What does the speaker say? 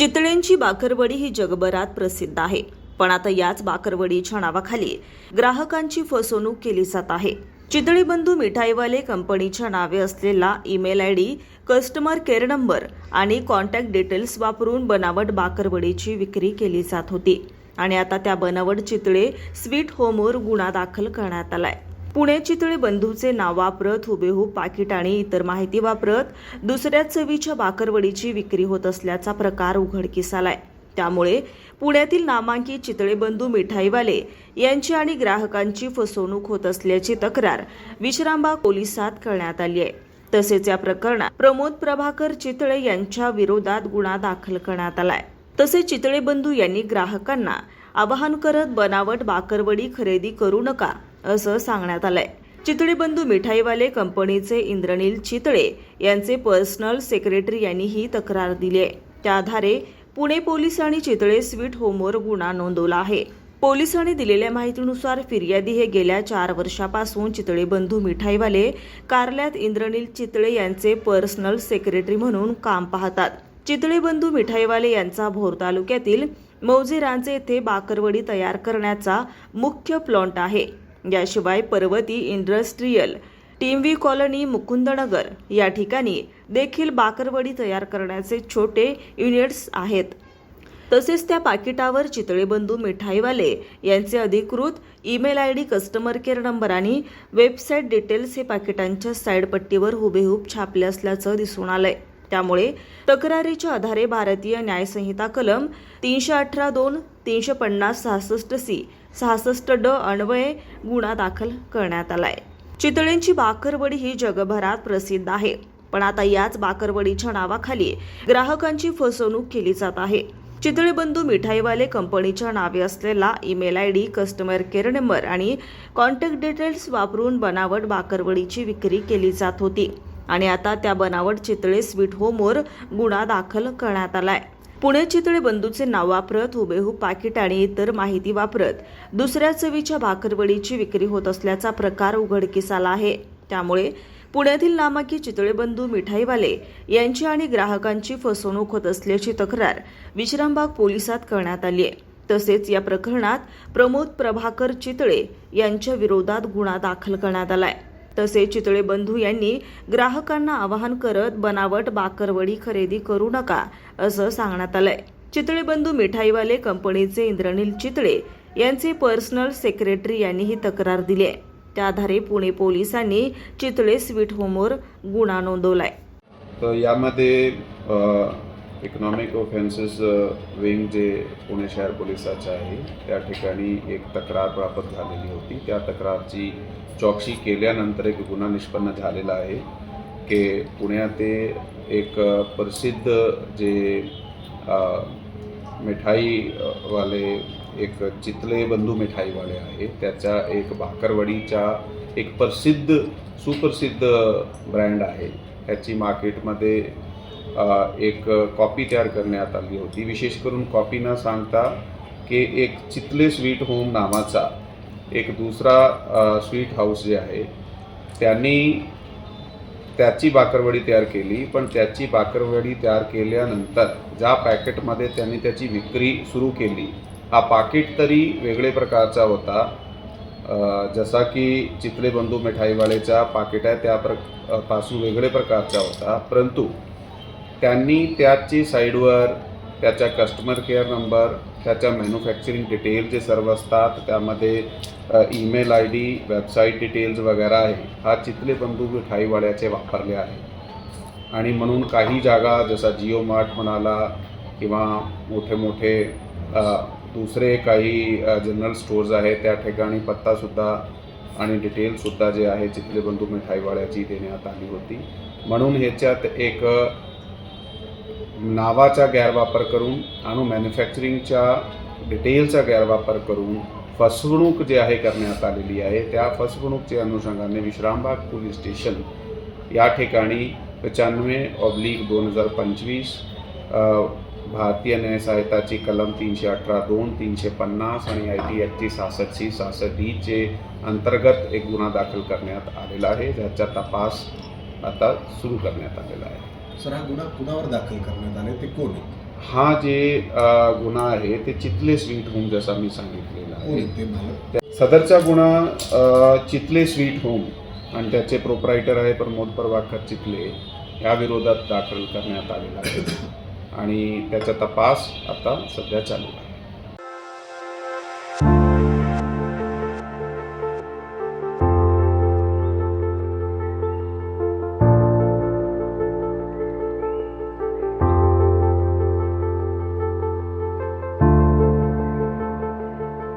चितळेंची बाकरवडी ही जगभरात प्रसिद्ध आहे. पण आता याच बाकरवडीच्या नावाखाली ग्राहकांची फसवणूक केली जात आहे. चितळी बंधू मिठाईवाले कंपनीच्या नावे असलेला email I D customer care number आणि कॉन्टॅक्ट डिटेल्स वापरून बनावट बाकरवडीची विक्री केली जात होती. आणि आता त्या बनावट चितळे स्वीट होमवर गुन्हा दाखल करण्यात आलाय. पुणे चितळे बंधूचे नाव वापरत हुबेहूब पाकिट आणि इतर माहिती वापरत दुसऱ्या चवीच्या बाकरवडीची विक्री होत असल्याचा प्रकार उघडकीस आलाय त्यामुळे पुण्यातील नामांकित चितळे बंधू मिठाईवाले यांची आणि ग्राहकांची फसवणूक होत असल्याची तक्रार विश्रामबाग पोलिसात करण्यात आली आहे तसेच या प्रकरणात प्रमोद प्रभाकर चितळे यांच्या विरोधात गुन्हा दाखल करण्यात आलाय. तसेच चितळे बंधू यांनी ग्राहकांना आवाहन करत बनावट बाकरवडी खरेदी करू नका असं सांगण्यात आलंय. चितळे बंधू मिठाईवाले कंपनीचे इंद्रनील चितळे यांचे पर्सनल सेक्रेटरी यांनी ही तक्रार दिली आहे त्या आधारे पुणे पोलीस आणि चितळे स्वीट होमवर गुन्हा नोंदवला आहे. पोलिसांनी दिलेल्या माहितीनुसार फिर्यादी हे गेल्या चार वर्षापासून चितळे बंधू मिठाईवाले कार्यालयात इंद्रनील चितळे यांचे पर्सनल सेक्रेटरी म्हणून काम पाहतात. चितळे बंधू मिठाईवाले यांचा भोर तालुक्यातील मौजे रांचे येथे बाकरवडी तयार करण्याचा मुख्य प्लॉन्ट आहे. याशिवाय पर्वती इंडस्ट्रीयल टीमवी कॉलनी मुकुंदनगर या ठिकाणी देखील बाकरवडी तयार करण्याचे छोटे युनिट्स आहेत. तसेच त्या पाकिटावर चितळेबंधू मिठाईवाले यांचे अधिकृत email I D customer care number आणि वेबसाईट डिटेल्स हे पाकिटांच्या साईडपट्टीवर हुबेहूब छापले असल्याचं दिसून आलंय. त्यामुळे तक्रारीच्या आधारे भारतीय न्यायसंहिता कलम तीनशे अठरा दोन तीनशे पन्नास सहासष्ट सी सहासष्ट ड अन्वये गुन्हा दाखल करण्यात आलाय. चितळेंची बाकरवडी ही जगभरात प्रसिद्ध आहे. पण आता याच बाकरवडीच्या नावाखाली ग्राहकांची फसवणूक केली जात आहे. चितळे बंधू मिठाईवाले कंपनीच्या नावे असलेला email I D customer care number आणि कॉन्टॅक्ट डिटेल्स वापरून बनावट बाकरवडीची विक्री केली जात होती. आणि आता त्या बनावट चितळे स्वीट होमवर गुन्हा दाखल करण्यात आलाय. पुणे चितळे बंधूचे नाव वापरत हुबेहूब पाकिट आणि इतर माहिती वापरत दुसऱ्या चवीच्या भाकरवडीची विक्री होत असल्याचा प्रकार उघडकीस आला आहे. त्यामुळे पुण्यातील नामाकी चितळे बंधू मिठाईवाले यांची आणि ग्राहकांची फसवणूक होत असल्याची तक्रार विश्रामबाग पोलिसात करण्यात आली आहे. तसेच या प्रकरणात प्रमोद प्रभाकर चितळे यांच्या विरोधात गुन्हा दाखल करण्यात आलाय. तसेच चितळे बंधू यांनी ग्राहकांना आवाहन करत बनावट बाकरवडी खरेदी करू नका असं सांगण्यात आलंय. चितळे बंधू मिठाईवाले कंपनीचे इंद्रनील चितळे यांचे पर्सनल सेक्रेटरी यांनी ही तक्रार दिली आहे. त्या आधारे पुणे पोलिसांनी चितळे स्वीट होमवर गुन्हा नोंदवलाय. तर यामध्ये इकॉनॉमिक ऑफेन्सेस विंग जे पुणे शहर पोलिसाचं आहे त्या ठिकाणी एक तक्रार प्राप्त झालेली होती. त्या तक्रारची चौकशी केल्यानंतर एक गुन्हा निष्पन्न झालेला आहे की पुण्याते एक प्रसिद्ध जे मिठाईवाले एक चितले बंधू मिठाईवाले आहे त्याच्या एक भाकरवडीच्या एक प्रसिद्ध सुप्रसिद्ध ब्रँड आहे. त्याची मार्केटमध्ये एक कॉपी तयार करण्यात आली होती. विशेष करून कॉपी न सांगता की एक चितले स्वीट होम नावाचा एक दुसरा स्वीट हाऊस जे आहे त्यांनी त्याची बाकरवडी तयार केली. पण त्याची बाकरवडी तयार केल्यानंतर ज्या पॅकेटमध्ये त्यांनी त्याची विक्री सुरू केली हा पाकिट तरी वेगळे प्रकारचा होता. जसा की चितले बंधू मिठाईवालेचा पाकिट आहे त्या प्रपासून वेगळे प्रकारचा होता. परंतु त्यांनी त्याची साईडवर त्याच्या कस्टमर केअर नंबर त्याच्या मॅन्युफॅक्चरिंग डिटेल जे सर्व असतात त्यामध्ये email I D website details वगैरे आहे. हा चितले बंधू मिठाईवाड्याचे वापरले आहे. आणि म्हणून काही जागा जसा जिओ मार्ट म्हणाला किंवा मोठे मोठे दुसरे काही जनरल स्टोर्स आहेत त्या ठिकाणी पत्तासुद्धा आणि डिटेलसुद्धा जे आहे चितले बंधू मिठाईवाड्याची देण्यात आली होती. म्हणून ह्याच्यात एक नावाचा गैरवापर करून आणि मॅन्युफॅक्चरिंगच्या डिटेलचा गैरवापर करून फसवणूक जे आहे करण्यात आलेली आहे त्या फसवणूकच्या अनुषंगाने विश्रामबाग पोलीस स्टेशन या ठिकाणी पचानवे ऑब्लिक दोन हजार पंचवीस भारतीय न्यायसहायताची कलम तीनशे अठरा दोन तीनशे पन्नास आणि आय टी ॲक्टची सहासष्टशी सहासष्ट डीचे अंतर्गत एक गुन्हा दाखल करण्यात आलेला आहे ज्याचा तपास आता सुरू करण्यात आलेला आहे. सर हा गुन्हा कुणावर दाखल करण्यात आले ते कोण हा जे गुन्हा आहे ते चितले स्वीट होम जसा मी सांगितलेला आहे. सदरचा गुन्हा चितले स्वीट होम आणि त्याचे प्रोप्रायटर आहे प्रमोद प्रभाकर चितले या विरोधात दाखल करण्यात आलेला आहे. आणि त्याचा तपास आता सध्या चालू आहे.